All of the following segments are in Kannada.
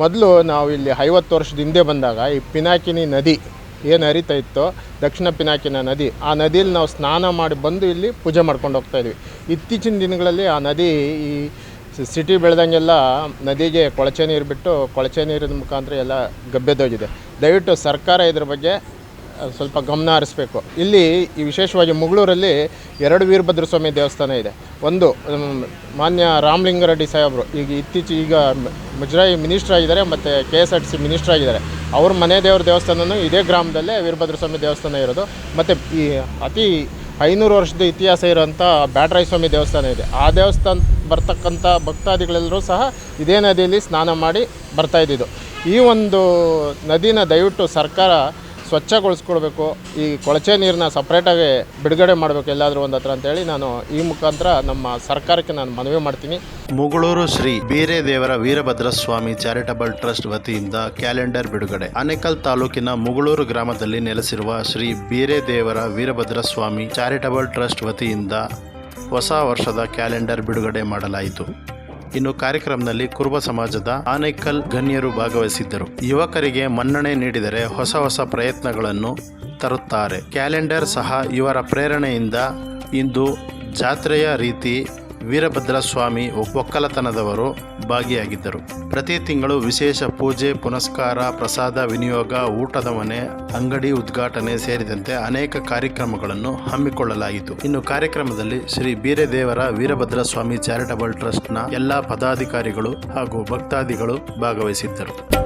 ಮೊದಲು ನಾವು ಇಲ್ಲಿ ಐವತ್ತು ವರ್ಷದ ಹಿಂದೆ ಬಂದಾಗ ಈ ಪಿನಾಕಿನಿ ನದಿ ಏನು ಹರಿತಾ ಇತ್ತು ದಕ್ಷಿಣ ಪಿನಾಕಿನ ನದಿ, ಆ ನದಿಯಲ್ಲಿ ನಾವು ಸ್ನಾನ ಮಾಡಿ ಬಂದು ಇಲ್ಲಿ ಪೂಜೆ ಮಾಡ್ಕೊಂಡು ಹೋಗ್ತಾ ಇದ್ವಿ. ಇತ್ತೀಚಿನ ದಿನಗಳಲ್ಲಿ ಆ ನದಿ ಈ ಸಿಟಿ ಬೆಳೆದಂಗೆಲ್ಲ ನದಿಗೆ ಕೊಳಚೆ ನೀರು ಬಿಟ್ಟು ಕೊಳಚೆ ನೀರಿನ ಮುಖಾಂತರ ಎಲ್ಲ ಗಬ್ಬೆದೋಗಿದೆ. ದಯವಿಟ್ಟು ಸರ್ಕಾರ ಇದ್ರ ಬಗ್ಗೆ ಸ್ವಲ್ಪ ಗಮನ ಹರಿಸ್ಬೇಕು. ಇಲ್ಲಿ ಈ ವಿಶೇಷವಾಗಿ ಮುಗಳೂರಲ್ಲಿ ಎರಡು ವೀರಭದ್ರ ಸ್ವಾಮಿ ದೇವಸ್ಥಾನ ಇದೆ. ಒಂದು ಮಾನ್ಯ ರಾಮಲಿಂಗಾರೆಡ್ಡಿ ಸಾಹೇಬರು. ಈಗ ಇತ್ತೀಚೆಗೆ ಈಗ ಮುಜರಾಯಿ ಮಿನಿಸ್ಟರ್ ಆಗಿದ್ದಾರೆ ಮತ್ತು K S R T C minister ಆಗಿದ್ದಾರೆ. ಅವ್ರ ಮನೆ ದೇವ್ರ ದೇವಸ್ಥಾನನೂ ಇದೇ ಗ್ರಾಮದಲ್ಲೇ ವೀರಭದ್ರ ಸ್ವಾಮಿ ದೇವಸ್ಥಾನ ಇರೋದು. ಮತ್ತು ಈ ಅತಿ ಐನೂರು ವರ್ಷದ ಇತಿಹಾಸ ಇರೋಂಥ ಬ್ಯಾಟರಾಯಸ್ವಾಮಿ ದೇವಸ್ಥಾನ ಇದೆ. ಆ ದೇವಸ್ಥಾನ ಬರ್ತಕ್ಕಂಥ ಭಕ್ತಾದಿಗಳೆಲ್ಲರೂ ಸಹ ಇದೇ ನದಿಯಲ್ಲಿ ಸ್ನಾನ ಮಾಡಿ ಬರ್ತಾ ಇದ್ದಿದ್ದು. ಈ ಒಂದು ನದಿನ ದಯವಿಟ್ಟು ಸರ್ಕಾರ ಸ್ವಚ್ಛಗೊಳಿಸ್ಕೊಳ್ಬೇಕು ಈ ಕೊಳಚೆ ನೀರನ್ನ ಸಪ್ರೇಟಾಗಿ ಬಿಡುಗಡೆ ಮಾಡಬೇಕು ಎಲ್ಲಾದರೂ ಒಂದು ಹತ್ರ ಅಂತೇಳಿ ನಾನು ಈ ಮುಖಾಂತರ ನಮ್ಮ ಸರ್ಕಾರಕ್ಕೆ ನಾನು ಮನವಿ ಮಾಡ್ತೀನಿ. ಮುಗಳೂರು ಶ್ರೀ ಬೀರೇದೇವರ ವೀರಭದ್ರ ಸ್ವಾಮಿ ಚಾರಿಟಬಲ್ ಟ್ರಸ್ಟ್ ವತಿಯಿಂದ ಕ್ಯಾಲೆಂಡರ್ ಬಿಡುಗಡೆ. ಅನೇಕಲ್ ತಾಲೂಕಿನ ಮುಗಳೂರು ಗ್ರಾಮದಲ್ಲಿ ನೆಲೆಸಿರುವ ಶ್ರೀ ಬೀರೇದೇವರ ವೀರಭದ್ರ ಸ್ವಾಮಿ ಚಾರಿಟಬಲ್ ಟ್ರಸ್ಟ್ ವತಿಯಿಂದ ಹೊಸ ವರ್ಷದ ಕ್ಯಾಲೆಂಡರ್ ಬಿಡುಗಡೆ ಮಾಡಲಾಯಿತು. ಇನ್ನು ಕಾರ್ಯಕ್ರಮದಲ್ಲಿ ಕುರುಬ ಸಮಾಜದ ಆನೇಕಲ್ ಗಣ್ಯರು ಭಾಗವಹಿಸಿದ್ದರು. ಯುವಕರಿಗೆ ಮನ್ನಣೆ ನೀಡಿದರೆ ಹೊಸ ಹೊಸ ಪ್ರಯತ್ನಗಳನ್ನು ತರುತ್ತಾರೆ. ಕ್ಯಾಲೆಂಡರ್ ಸಹ ಇವರ ಪ್ರೇರಣೆಯಿಂದ ಇಂದು ಜಾತ್ರೆಯ ರೀತಿ ವೀರಭದ್ರ ಸ್ವಾಮಿ ಒಕ್ಕಲತನದವರು ಭಾಗಿಯಾಗಿದ್ದರು. ಪ್ರತಿ ತಿಂಗಳು ವಿಶೇಷ ಪೂಜೆ, ಪುನಸ್ಕಾರ, ಪ್ರಸಾದ, ವಿನಿಯೋಗ, ಊಟದ ಮನೆ, ಅಂಗಡಿ ಉದ್ಘಾಟನೆ ಸೇರಿದಂತೆ ಅನೇಕ ಕಾರ್ಯಕ್ರಮಗಳನ್ನು ಹಮ್ಮಿಕೊಳ್ಳಲಾಯಿತು. ಇನ್ನು ಕಾರ್ಯಕ್ರಮದಲ್ಲಿ ಶ್ರೀ ಬೀರೇದೇವರ ವೀರಭದ್ರ ಸ್ವಾಮಿ ಚಾರಿಟಬಲ್ ಟ್ರಸ್ಟ್ನ ಎಲ್ಲ ಪದಾಧಿಕಾರಿಗಳು ಹಾಗೂ ಭಕ್ತಾದಿಗಳು ಭಾಗವಹಿಸಿದ್ದರು.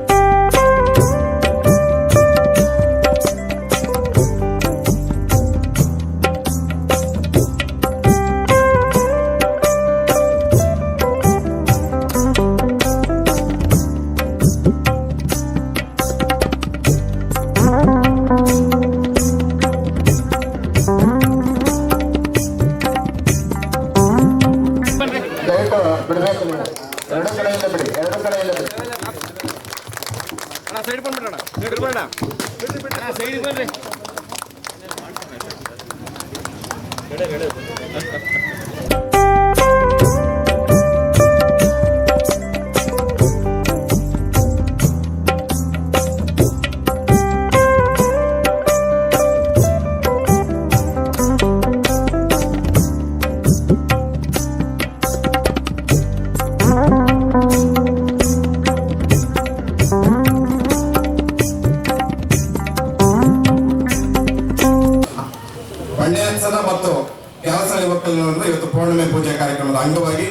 ಇವತ್ತು ಪೂಜೆ ಕಾರ್ಯಕ್ರಮದ ಅಂಗವಾಗಿ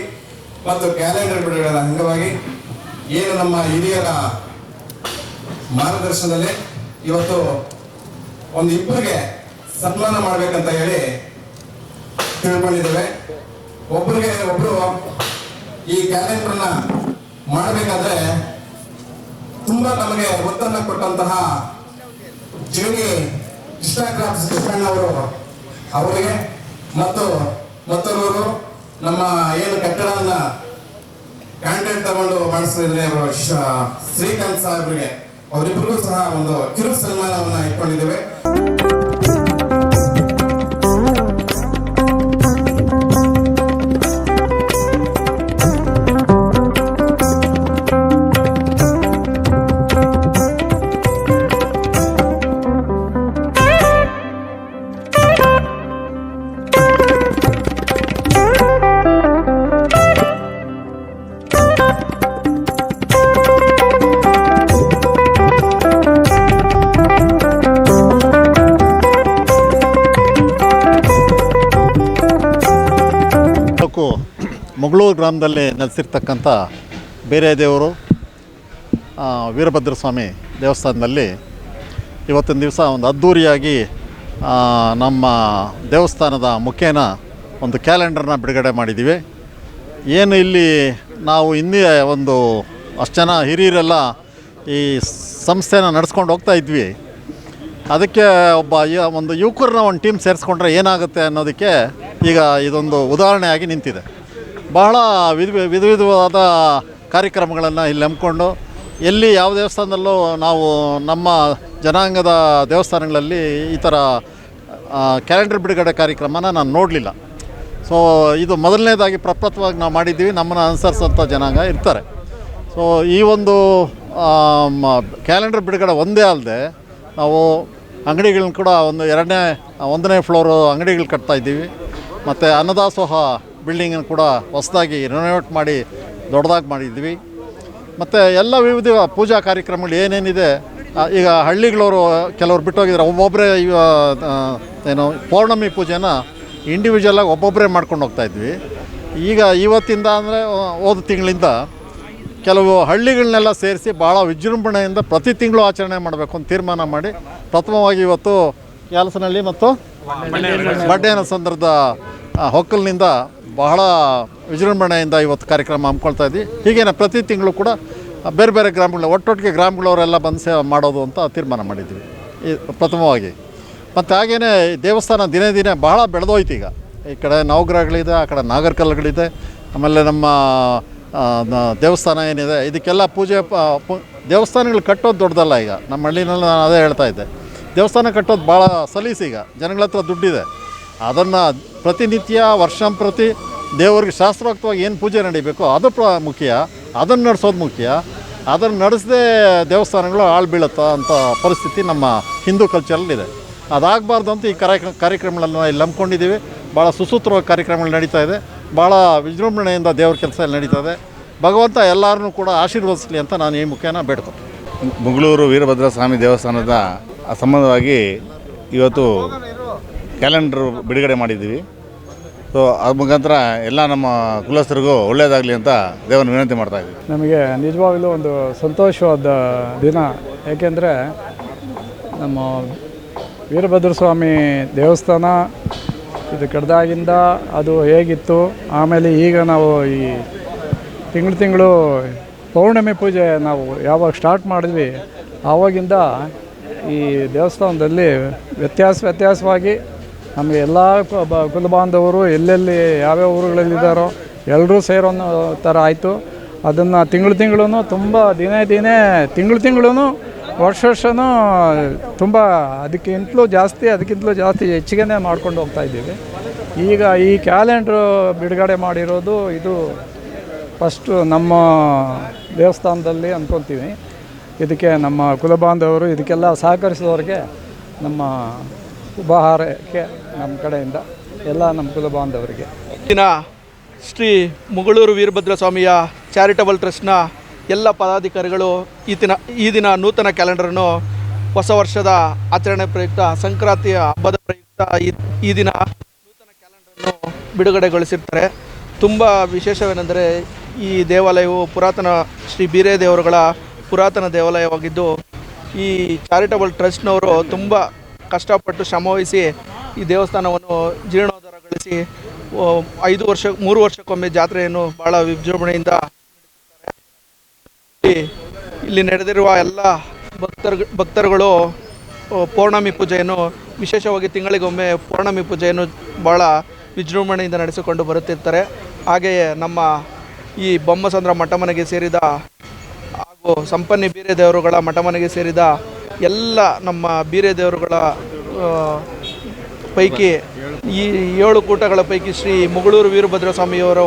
ಮತ್ತು ಕ್ಯಾಲೆಂಡರ್ ಬಿಡುಗಡೆ ಅಂಗವಾಗಿ ಏನು ನಮ್ಮ ಹಿರಿಯರ ಮಾರ್ಗದರ್ಶನದಲ್ಲಿ ಇವತ್ತು ಒಂದು ಇಬ್ಬರಿಗೆ ಸನ್ಮಾನ ಮಾಡಬೇಕಂತ ಹೇಳಿ ತಿಳ್ಕೊಂಡಿದ್ದೇವೆ. ಒಬ್ಬರಿಗೆ ಒಬ್ರು ಈ ಕ್ಯಾಲೆಂಡರ್ನ ಮಾಡಬೇಕಾದ್ರೆ ತುಂಬಾ ನಮಗೆ ಒತ್ತನ್ನ ಕೊಟ್ಟಂತಹ ಜೋಗಿ ಕೃಷ್ಣಕ್ರಾಫ್ಟ್ಸ್ ಕೃಷ್ಣಣ್ಣ ಅವರು ಅವರಿಗೆ ಮತ್ತು ಮತ್ತೊಬ್ಬರು ನಮ್ಮ ಏನು ಕಟ್ಟಡವನ್ನ ಕಾಂಟ್ರಾಕ್ಟ್ ತಗೊಂಡು ಮಾಡಿಸಿದ್ರೆ ಶ್ರೀಕಾಂತ್ ಸಾಹೇಬ್ರಿಗೆ ಅವರಿಬ್ಬರಿಗೂ ಸಹ ಒಂದು ಕಿರು ಸನ್ಮಾನವನ್ನ ಇಟ್ಕೊಂಡಿದ್ದೇವೆ. ಮುಗಳೂರು ಗ್ರಾಮದಲ್ಲಿ ನೆಲೆಸಿರ್ತಕ್ಕಂಥ ಬೇರೆ ದೇವರು ವೀರಭದ್ರಸ್ವಾಮಿ ವೀರಭದ್ರ ಸ್ವಾಮಿ ದೇವಸ್ಥಾನದಲ್ಲಿ ಇವತ್ತಿನ ದಿವಸ ಒಂದು ಅದ್ಧೂರಿಯಾಗಿ ನಮ್ಮ ದೇವಸ್ಥಾನದ ಮುಖೇನ ಒಂದು ಕ್ಯಾಲೆಂಡರ್ನ ಬಿಡುಗಡೆ ಮಾಡಿದ್ದೀವಿ. ಏನು ಇಲ್ಲಿ ನಾವು ಹಿಂದೆ ಒಂದು ಅಷ್ಟು ಜನ ಹಿರಿಯರೆಲ್ಲ ಈ ಸಂಸ್ಥೆನ ನಡೆಸ್ಕೊಂಡು ಹೋಗ್ತಾ ಇದ್ವಿ. ಅದಕ್ಕೆ ಒಬ್ಬ ಒಂದು ಯುವಕರನ್ನ ಒಂದು ಟೀಮ್ ಸೇರಿಸ್ಕೊಂಡ್ರೆ ಏನಾಗುತ್ತೆ ಅನ್ನೋದಕ್ಕೆ ಈಗ ಇದೊಂದು ಉದಾಹರಣೆಯಾಗಿ ನಿಂತಿದೆ. ಬಹಳ ವಿಧ ವಿಧ ವಿಧವಾದ ಕಾರ್ಯಕ್ರಮಗಳನ್ನು ಇಲ್ಲಿ ಹಮ್ಮಿಕೊಂಡು ಎಲ್ಲಿ ಯಾವ ದೇವಸ್ಥಾನದಲ್ಲೂ ನಾವು ನಮ್ಮ ಜನಾಂಗದ ದೇವಸ್ಥಾನಗಳಲ್ಲಿ ಈ ಥರ ಕ್ಯಾಲೆಂಡರ್ ಬಿಡುಗಡೆ ಕಾರ್ಯಕ್ರಮನ ನಾನು ನೋಡಲಿಲ್ಲ. ಸೊ ಇದು ಮೊದಲನೇದಾಗಿ ಪ್ರಪ್ರಥವಾಗಿ ನಾವು ಮಾಡಿದ್ದೀವಿ, ನಮ್ಮನ್ನು ಅನುಸರಿಸೋಂಥ ಜನಾಂಗ ಇರ್ತಾರೆ. ಸೊ ಈ ಒಂದು ಕ್ಯಾಲೆಂಡರ್ ಬಿಡುಗಡೆ ಒಂದೇ ಅಲ್ಲದೆ ನಾವು ಅಂಗಡಿಗಳನ್ನ ಕೂಡ ಒಂದು ಎರಡನೇ, ಒಂದನೇ ಫ್ಲೋರು ಅಂಗಡಿಗಳು ಕಟ್ತಾಯಿದ್ದೀವಿ ಮತ್ತು ಅನ್ನದಾಸೋಹ ಬಿಲ್ಡಿಂಗನ್ನು ಕೂಡ ಹೊಸದಾಗಿ ರಿನೋವೇಟ್ ಮಾಡಿ ದೊಡ್ಡದಾಗಿ ಮಾಡಿದ್ವಿ. ಮತ್ತು ಎಲ್ಲ ವಿವಿಧ ಪೂಜಾ ಕಾರ್ಯಕ್ರಮಗಳು ಏನೇನಿದೆ ಈಗ ಹಳ್ಳಿಗಳವರು ಕೆಲವ್ರು ಬಿಟ್ಟೋಗಿದ್ದಾರೆ. ಒಬ್ಬೊಬ್ಬರೇ ಏನು ಪೌರ್ಣಮಿ ಪೂಜೆನ ಇಂಡಿವಿಜುವಲಾಗಿ ಒಬ್ಬೊಬ್ಬರೇ ಮಾಡ್ಕೊಂಡು ಹೋಗ್ತಾ ಇದ್ವಿ. ಈಗ ಇವತ್ತಿಂದ ಅಂದರೆ ಹೋದ ತಿಂಗಳಿಂದ ಕೆಲವು ಹಳ್ಳಿಗಳನ್ನೆಲ್ಲ ಸೇರಿಸಿ ಭಾಳ ವಿಜೃಂಭಣೆಯಿಂದ ಪ್ರತಿ ತಿಂಗಳು ಆಚರಣೆ ಮಾಡಬೇಕು ಅಂತ ತೀರ್ಮಾನ ಮಾಡಿ ಪ್ರಥಮವಾಗಿ ಇವತ್ತು ಕ್ಯಾಲಸನಹಳ್ಳಿ ಮತ್ತು ಬಡ್ಡೇನ ಸಂದರ್ಭದ ಹೊಕ್ಕಲಿನಿಂದ ಬಹಳ ವಿಜೃಂಭಣೆಯಿಂದ ಇವತ್ತು ಕಾರ್ಯಕ್ರಮ ಹಮ್ಮಿಕೊಳ್ತಾ ಇದ್ವಿ. ಹೀಗೇನೆ ಪ್ರತಿ ತಿಂಗಳು ಕೂಡ ಬೇರೆ ಬೇರೆ ಗ್ರಾಮಗಳ, ಒಟ್ಟೊಟ್ಟಿಗೆ ಗ್ರಾಮಗಳವರೆಲ್ಲ ಬಂದು ಸೇವೆ ಮಾಡೋದು ಅಂತ ತೀರ್ಮಾನ ಮಾಡಿದ್ವಿ. ಈ ಪ್ರಥಮವಾಗಿ. ಮತ್ತು ಹಾಗೆಯೇ ದೇವಸ್ಥಾನ ದಿನೇ ದಿನೇ ಬಹಳ ಬೆಳೆದೋಯ್ತು ಈಗ. ಈ ಕಡೆ ನವಗ್ರಹಗಳಿದೆ, ಆ ಕಡೆ ನಾಗರಕಲ್ಲುಗಳಿದೆ, ಆಮೇಲೆ ನಮ್ಮ ದೇವಸ್ಥಾನ ಏನಿದೆ, ಇದಕ್ಕೆಲ್ಲ ಪೂಜೆ ದೇವಸ್ಥಾನಗಳು ಕಟ್ಟೋದು ದೊಡ್ಡದಲ್ಲ ಈಗ. ನಮ್ಮ ಹಳ್ಳಿನಲ್ಲಿ ನಾನು ಅದೇ ಹೇಳ್ತಾ ಇದ್ದೆ. ದೇವಸ್ಥಾನ ಕಟ್ಟೋದು ಭಾಳ ಸಲೀಸು ಈಗ. ಜನಗಳ ಹತ್ರ ದುಡ್ಡಿದೆ. ಅದನ್ನು ಪ್ರತಿನಿತ್ಯ ವರ್ಷಂಪ್ರತಿ ದೇವರಿಗೆ ಶಾಸ್ತ್ರೋಕ್ತವಾಗಿ ಏನು ಪೂಜೆ ನಡೀಬೇಕು, ಅದು ಪ್ರ ಮುಖ್ಯ. ಅದನ್ನು ನಡೆಸೋದು ಮುಖ್ಯ. ಅದನ್ನು ನಡೆಸದೆ ದೇವಸ್ಥಾನಗಳು ಹಾಳು ಬೀಳುತ್ತಾ ಅಂತ ಪರಿಸ್ಥಿತಿ ನಮ್ಮ ಹಿಂದೂ ಕಲ್ಚರಲ್ಲಿದೆ ಅದಾಗಬಾರ್ದು ಅಂತ ಈ ಕಾರ್ಯಕ್ರಮ ಕಾರ್ಯಕ್ರಮಗಳನ್ನು ಇಲ್ಲಿ ನಂಬ್ಕೊಂಡಿದ್ದೀವಿ. ಭಾಳ ಸುಸೂತ್ರವಾಗಿ ಕಾರ್ಯಕ್ರಮಗಳು ನಡೀತಾ ಇದೆ. ಭಾಳ ವಿಜೃಂಭಣೆಯಿಂದ ದೇವ್ರ ಕೆಲಸ ಇಲ್ಲಿ ನಡೀತಾ ಇದೆ. ಭಗವಂತ ಎಲ್ಲರನ್ನೂ ಕೂಡ ಆಶೀರ್ವದಿಸಲಿ ಅಂತ ನಾನು ಈ ಮುಖೇನ ಬೇಡ್ಕೊತೀನಿ ಮುಗಳೂರು ವೀರಭದ್ರ ಸ್ವಾಮಿ ದೇವಸ್ಥಾನದ ಸಂಬಂಧವಾಗಿ ಇವತ್ತು ಕ್ಯಾಲೆಂಡ್ರ್ ಬಿಡುಗಡೆ ಮಾಡಿದ್ದೀವಿ. ಸೊ ಅದ ಮುಖಾಂತರ ಎಲ್ಲ ನಮ್ಮ ಕುಲಸ್ಥರಿಗೂ ಒಳ್ಳೆಯದಾಗಲಿ ಅಂತ ದೇವನ ವಿನಂತಿ ಮಾಡ್ತಾ ಇದ್ದೀವಿ. ನಮಗೆ ನಿಜವಾಗಲೂ ಒಂದು ಸಂತೋಷವಾದ ದಿನ. ಏಕೆಂದರೆ ನಮ್ಮ ವೀರಭದ್ರ ಸ್ವಾಮಿ ದೇವಸ್ಥಾನ ಇದು ಕಡ್ದಾಗಿಂದ ಅದು ಹೇಗಿತ್ತು, ಆಮೇಲೆ ಈಗ ನಾವು ಈ ತಿಂಗಳು ತಿಂಗಳು ಪೌರ್ಣಮಿ ಪೂಜೆ ನಾವು ಯಾವಾಗ ಸ್ಟಾರ್ಟ್ ಮಾಡಿದ್ವಿ, ಆವಾಗಿಂದ ಈ ದೇವಸ್ಥಾನದಲ್ಲಿ ವ್ಯತ್ಯಾಸ ವ್ಯತ್ಯಾಸವಾಗಿ ನಮಗೆ ಎಲ್ಲ ಕುಲ ಬಾಂಧವರು ಕುಲಬಾಂಧವರು ಎಲ್ಲೆಲ್ಲಿ ಯಾವ್ಯಾವ ಊರುಗಳಲ್ಲಿದ್ದಾರೋ ಎಲ್ಲರೂ ಸೇರೋ ಥರ ಆಯಿತು. ಅದನ್ನು ತಿಂಗಳು ತಿಂಗಳು ತುಂಬ ದಿನೇ ದಿನೇ ತಿಂಗಳು ತಿಂಗಳು ವರ್ಷ ವರ್ಷವೂ ತುಂಬ ಅದಕ್ಕಿಂತಲೂ ಜಾಸ್ತಿ ಅದಕ್ಕಿಂತಲೂ ಜಾಸ್ತಿ ಹೆಚ್ಚಿಗೆನೇ ಮಾಡ್ಕೊಂಡು ಹೋಗ್ತಾ ಇದ್ದೀವಿ. ಈಗ ಈ ಕ್ಯಾಲೆಂಡ್ರು ಬಿಡುಗಡೆ ಮಾಡಿರೋದು ಇದು ಫಸ್ಟು ನಮ್ಮ ದೇವಸ್ಥಾನದಲ್ಲಿ ಅಂದ್ಕೊತೀವಿ ಇದಕ್ಕೆ ನಮ್ಮ ಕುಲಬಾಂಧವರು ಇದಕ್ಕೆಲ್ಲ ಸಹಕರಿಸಿದವ್ರಿಗೆ ನಮ್ಮ ಉಪಹಾರಕ್ಕೆ ನಮ್ಮ ಕಡೆಯಿಂದ ಎಲ್ಲ ನಮ್ಮ ಕುಲಬಾಂಧವರಿಗೆ ದಿನ ಶ್ರೀ ಮುಗಳೂರು ವೀರಭದ್ರ ಸ್ವಾಮಿಯ ಚಾರಿಟಬಲ್ ಟ್ರಸ್ಟ್ನ ಎಲ್ಲ ಪದಾಧಿಕಾರಿಗಳು ಈ ದಿನ ಈ ದಿನ ನೂತನ ಕ್ಯಾಲೆಂಡರನ್ನು ಹೊಸ ವರ್ಷದ ಆಚರಣೆ ಪ್ರಯುಕ್ತ ಸಂಕ್ರಾಂತಿಯ ಹಬ್ಬದ ಪ್ರಯುಕ್ತ ಈ ಈ ದಿನ ನೂತನ ಕ್ಯಾಲೆಂಡರನ್ನು ಬಿಡುಗಡೆಗೊಳಿಸಿರ್ತಾರೆ. ತುಂಬ ವಿಶೇಷವೇನೆಂದರೆ ಈ ದೇವಾಲಯವು ಪುರಾತನ ಶ್ರೀ ಬೀರೇ ದೇವರುಗಳ ಪುರಾತನ ದೇವಾಲಯವಾಗಿದ್ದು ಈ ಚಾರಿಟಬಲ್ ಟ್ರಸ್ಟ್ನವರು ತುಂಬ ಕಷ್ಟಪಟ್ಟು ಶ್ರಮವಹಿಸಿ ಈ ದೇವಸ್ಥಾನವನ್ನು ಜೀರ್ಣೋದ್ಧಾರಗೊಳಿಸಿ ಐದು ವರ್ಷ, ಮೂರು ವರ್ಷಕ್ಕೊಮ್ಮೆ ಜಾತ್ರೆಯನ್ನು ಭಾಳ ವಿಜೃಂಭಣೆಯಿಂದ ಇಲ್ಲಿ- ನಡೆದಿರುವ ಎಲ್ಲ ಭಕ್ತರು, ಭಕ್ತರುಗಳು ಪೌರ್ಣಮಿ ಪೂಜೆಯನ್ನು, ವಿಶೇಷವಾಗಿ ತಿಂಗಳಿಗೊಮ್ಮೆ ಪೌರ್ಣಮಿ ಪೂಜೆಯನ್ನು ಭಾಳ ವಿಜೃಂಭಣೆಯಿಂದ ನಡೆಸಿಕೊಂಡು ಬರುತ್ತಿರ್ತಾರೆ. ಹಾಗೆಯೇ ನಮ್ಮ ಈ ಬೊಮ್ಮಸಂದ್ರ ಮಠಮನೆಗೆ ಸೇರಿದ ಹಾಗೂ ಸಂಪನ್ನಿ ಬೀರೆ ದೇವರುಗಳ ಮಠಮನೆಗೆ ಸೇರಿದ ಎಲ್ಲ ನಮ್ಮ ಬೀರೆ ದೇವರುಗಳ ಪೈಕಿ ಈ ಏಳು ಕೂಟಗಳ ಪೈಕಿ ಶ್ರೀ ಮುಗಳೂರು ವೀರಭದ್ರ ಸ್ವಾಮಿಯವರು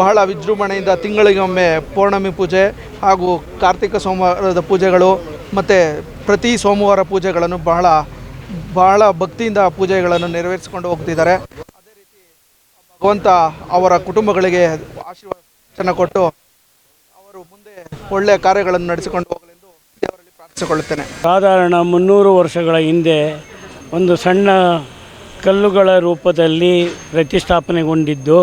ಬಹಳ ವಿಜೃಂಭಣೆಯಿಂದ ತಿಂಗಳಿಗೊಮ್ಮೆ ಪೌರ್ಣಮಿ ಪೂಜೆ ಹಾಗೂ ಕಾರ್ತಿಕ ಸೋಮವಾರದ ಪೂಜೆಗಳು ಮತ್ತು ಪ್ರತಿ ಸೋಮವಾರ ಪೂಜೆಗಳನ್ನು ಬಹಳ ಬಹಳ ಭಕ್ತಿಯಿಂದ ಪೂಜೆಗಳನ್ನು ನೆರವೇರಿಸಿಕೊಂಡು ಹೋಗ್ತಿದ್ದಾರೆ. ಅದೇ ರೀತಿ ಭಗವಂತ ಅವರ ಕುಟುಂಬಗಳಿಗೆ ಆಶೀರ್ವಾದ ಕೊಟ್ಟು ಅವರು ಮುಂದೆ ಒಳ್ಳೆಯ ಕಾರ್ಯಗಳನ್ನು ನಡೆಸಿಕೊಂಡು ಹೋಗಲೆಂದು ಪ್ರಾರ್ಥಿಸಿಕೊಳ್ಳುತ್ತೇನೆ ಸಾಧಾರಣ ಮುನ್ನೂರು ವರ್ಷಗಳ ಹಿಂದೆ ಒಂದು ಸಣ್ಣ ಕಲ್ಲುಗಳ ರೂಪದಲ್ಲಿ ಪ್ರತಿಷ್ಠಾಪನೆಗೊಂಡಿದ್ದು,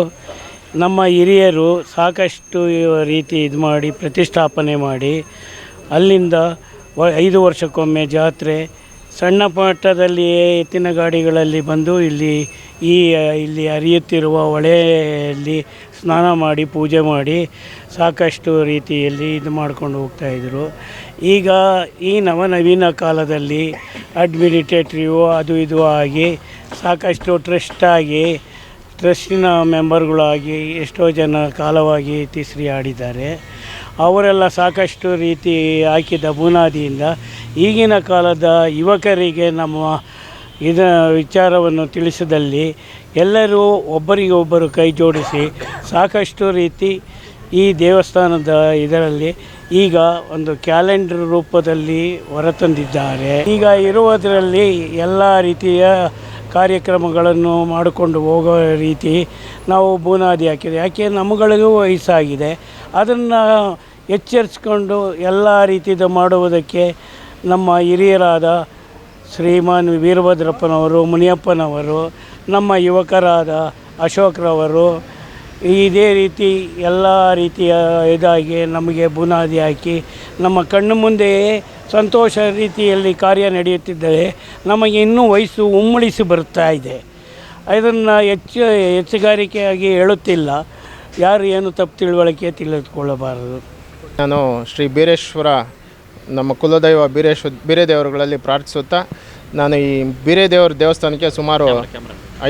ನಮ್ಮ ಹಿರಿಯರು ಸಾಕಷ್ಟು ರೀತಿ ಇದು ಮಾಡಿ ಪ್ರತಿಷ್ಠಾಪನೆ ಮಾಡಿ, ಅಲ್ಲಿಂದ ಐದು ವರ್ಷಕ್ಕೊಮ್ಮೆ ಜಾತ್ರೆ, ಸಣ್ಣ ಮಟ್ಟದಲ್ಲಿ ಎತ್ತಿನ ಗಾಡಿಗಳಲ್ಲಿ ಬಂದು ಇಲ್ಲಿ ಈ, ಇಲ್ಲಿ ಹರಿಯುತ್ತಿರುವ ಹೊಳೆಯಲ್ಲಿ ಸ್ನಾನ ಮಾಡಿ, ಪೂಜೆ ಮಾಡಿ ಸಾಕಷ್ಟು ರೀತಿಯಲ್ಲಿ ಇದು ಮಾಡ್ಕೊಂಡು ಹೋಗ್ತಾಯಿದ್ರು ಈಗ ಈ ನವನವೀನ ಕಾಲದಲ್ಲಿ ಅಡ್ಮಿನಿಟೇಟಿವ್ ಅದು ಇದು ಆಗಿ ಸಾಕಷ್ಟು ಟ್ರಸ್ಟಾಗಿ ಟ್ರಸ್ಟಿನ ಮೆಂಬರ್ಗಳಾಗಿ ಎಷ್ಟೋ ಜನ ಕಾಲವಾಗಿ ತಿಸ್ರಿ ಆಡಿದ್ದಾರೆ. ಅವರೆಲ್ಲ ಸಾಕಷ್ಟು ರೀತಿ ಹಾಕಿದ ಬುನಾದಿಯಿಂದ ಈಗಿನ ಕಾಲದ ಯುವಕರಿಗೆ ನಮ್ಮ ಇದ ವಿಚಾರವನ್ನು ತಿಳಿಸಿದಲ್ಲಿ ಎಲ್ಲರೂ ಒಬ್ಬರಿಗೊಬ್ಬರು ಕೈ ಜೋಡಿಸಿ ಸಾಕಷ್ಟು ರೀತಿ ಈ ದೇವಸ್ಥಾನದ ಇದರಲ್ಲಿ ಈಗ ಒಂದು ಕ್ಯಾಲೆಂಡರ್ ರೂಪದಲ್ಲಿ ಹೊರತಂದಿದ್ದಾರೆ. ಈಗ ಇರುವುದರಲ್ಲಿ ಎಲ್ಲ ರೀತಿಯ ಕಾರ್ಯಕ್ರಮಗಳನ್ನು ಮಾಡಿಕೊಂಡು ಹೋಗೋ ರೀತಿ ನಾವು ಬುನಾದಿ ಹಾಕಿದೆ ಯಾಕೆ? ನಮ್ಮಗಳಿಗೂ ವಯಸ್ಸಾಗಿದೆ. ಅದನ್ನು ಎಚ್ಚರಿಸ್ಕೊಂಡು ಎಲ್ಲ ರೀತಿಯದು ಮಾಡುವುದಕ್ಕೆ ನಮ್ಮ ಹಿರಿಯರಾದ ಶ್ರೀಮಾನ್ ವೀರಭದ್ರಪ್ಪನವರು, ಮುನಿಯಪ್ಪನವರು, ನಮ್ಮ ಯುವಕರಾದ ಅಶೋಕ್ರವರು ಇದೇ ರೀತಿ ಎಲ್ಲ ರೀತಿಯ ಇದಾಗಿ ನಮಗೆ ಬುನಾದಿ ಹಾಕಿ ನಮ್ಮ ಕಣ್ಣು ಮುಂದೆಯೇ ಸಂತೋಷ ರೀತಿಯಲ್ಲಿ ಕಾರ್ಯ ನಡೆಯುತ್ತಿದ್ದರೆ ನಮಗೆ ಇನ್ನೂ ವಯಸ್ಸು ಉಮ್ಮಳಿಸಿ ಬರುತ್ತಾ ಇದೆ. ಇದನ್ನು ಹೆಚ್ಚು ಹೆಚ್ಚುಗಾರಿಕೆಯಾಗಿ ಹೇಳುತ್ತಿಲ್ಲ. ಯಾರು ಏನು ತಪ್ಪು ತಿಳುವಳಿಕೆ ತಿಳಿದುಕೊಳ್ಳಬಾರದು. ನಾನು ಶ್ರೀ ಬೀರೇಶ್ವರ ನಮ್ಮ ಕುಲದೈವ ಬೀರೇಶ್ವ ಬೀರೇದೇವರುಗಳಲ್ಲಿ ಪ್ರಾರ್ಥಿಸುತ್ತಾ ನಾನು ಈ ಬೀರೇದೇವರ ದೇವಸ್ಥಾನಕ್ಕೆ ಸುಮಾರು